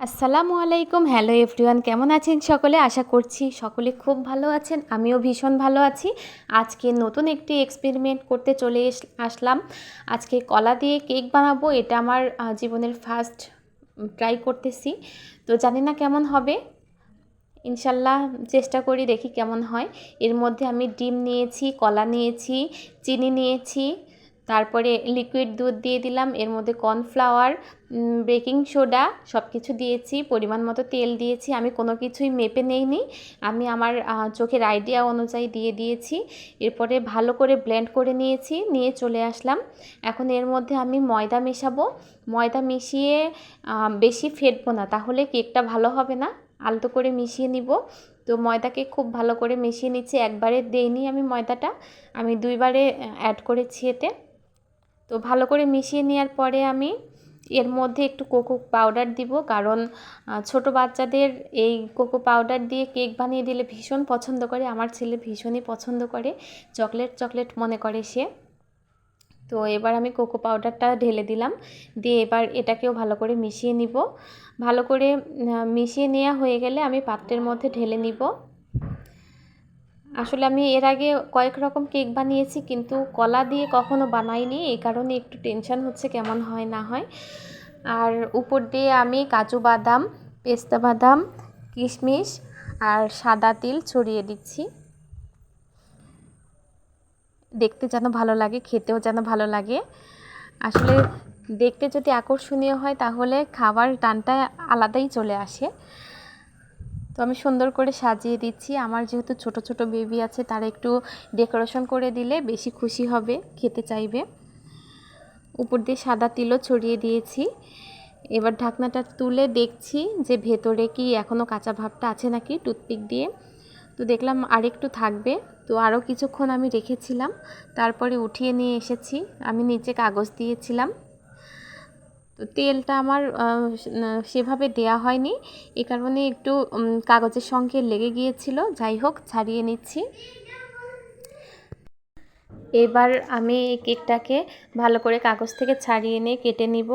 আসসালামু আলাইকুম। Hello everyone, কেমন আছেন সকলে? আশা করছি সকলে খুব ভালো আছেন, আমিও ভীষণ ভালো আছি। আজকে নতুন একটি এক্সপেরিমেন্ট করতে চলে আসলাম। আজকে কলা দিয়ে কেক বানাবো, এটা আমার জীবনের ফার্স্ট ট্রাই করতেছি। তো জানি না কেমন হবে। ইনশাল্লাহ চেষ্টা করি দেখি কেমন হয়। এর মধ্যে আমি ডিম নিয়েছি, কলা নিয়েছি, চিনি নিয়েছি তারপরে লিকুইড দুধ দিয়ে দিলাম, এর মধ্যে কর্নফ্লাওয়ার বেকিং সোডা সব কিছু দিয়েছি, পরিমাণ মতো তেল দিয়েছি, আমি কোনো কিছুই মেপে নেইনি, আমি আমার চোখের আইডিয়া অনুযায়ী দিয়ে দিয়েছি, এরপরে ভালো করে ব্লেন্ড করে নিয়েছি, নিয়ে চলে আসলাম। এখন এর মধ্যে আমি ময়দা মেশাবো, ময়দা মিশিয়ে বেশি ফেটবো না, তাহলে কেকটা ভালো হবে না, আলতো করে মিশিয়ে নিব। তো ময়দাকে খুব ভালো করে মিশিয়ে নিচ্ছি, একবারে দেইনি আমি ময়দাটা, আমি দুইবারে অ্যাড করেছি এতে। তো ভালো করে মিশিয়ে নেওয়ার পরে আমি এর মধ্যে একটু কোকো পাউডার দিব। কারণ ছোট বাচ্চাদের এই কোকো পাউডার দিয়ে কেক বানিয়ে দিলে ভীষণ পছন্দ করে। আমার ছেলে ভীষণই পছন্দ করে। চকলেট চকলেট মনে করে সে। তো এবার আমি কোকো পাউডারটা ঢেলে দিলাম। দিয়ে এবার এটাকেও ভালো করে মিশিয়ে নিব। ভালো করে মিশিয়ে নেওয়া হয়ে গেলে আমি পাত্রের মধ্যে ঢেলে নিব। আসলে আমি এর আগে কয়েক রকম কেক বানিয়েছি, কিন্তু কলা দিয়ে কখনো বানাইনি। এই কারণে একটু টেনশন হচ্ছে কেমন হয় না হয়। আর উপর দিয়ে আমি কাজু বাদাম, পেস্তা বাদাম, কিশমিশ আর সাদা তিল ছড়িয়ে দিচ্ছি। দেখতে যেন ভালো লাগে, খেতেও যেন ভালো লাগে। আসলে দেখতে যদি আকর্ষণীয় হয়, তাহলে খাবার টানটা আলাদাই চলে আসে। তো আমি সুন্দর করে সাজিয়ে দিচ্ছি। আমার যেহেতু ছোট ছোট বেবি আছে, তারা একটু ডেকোরেশন করে দিলে বেশি খুশি হবে, খেতে চাইবে। উপর দিয়ে সাদা তিলও ছড়িয়ে দিয়েছি। এবার ঢাকনাটা তুলে দেখছি যে ভেতরে কি এখনও কাঁচা ভাবটা আছে নাকি টুথপিক দিয়ে। তো দেখলাম আরেকটু থাকবে। তো আরও কিছুক্ষণ আমি রেখেছিলাম। তারপরে উঠিয়ে নিয়ে এসেছি। আমি নিচে কাগজ দিয়েছিলাম। তো তেলটা আমার সেভাবে দেয়া হয়নি। এ কারণে একটু কাগজের সঙ্গে লেগে গিয়েছিল। যাই হোক, ছাড়িয়ে নিচ্ছি। এবার আমি এই কেকটাকে ভালো করে কাগজ থেকে ছাড়িয়ে নিয়ে কেটে নিব।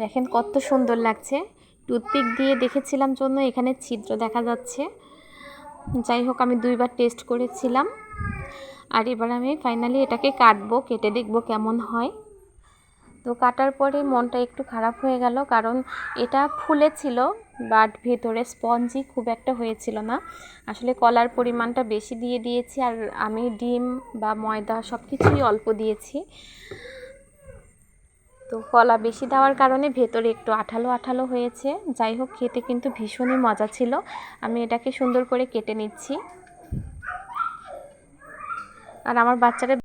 দেখেন কত সুন্দর লাগছে। টুথপিক দিয়ে দেখেছিলাম জন্য, এখানে ছিদ্র দেখা যাচ্ছে। যাই হোক, আমি দুইবার টেস্ট করেছিলাম। আর এবার আমি ফাইনালি এটাকে কাটবো, কেটে দেখব কেমন হয়। তো কাটার পরে মনটা একটু খারাপ হয়ে গেল, কারণ এটা ফুলেছিল বাট ভেতরে স্পঞ্জি খুব একটা হয়েছিল না। আসলে কলার পরিমাণটা বেশি দিয়ে দিয়েছি, আর আমি ডিম বা ময়দা সব কিছুই অল্প দিয়েছি। তো কলা বেশি দেওয়ার কারণে ভেতরে একটু আঠালো আঠালো হয়েছে। যাই হোক, খেতে কিন্তু ভীষণই মজা ছিল। আমি এটাকে সুন্দর করে কেটে নিচ্ছি। আর আমার বাচ্চারা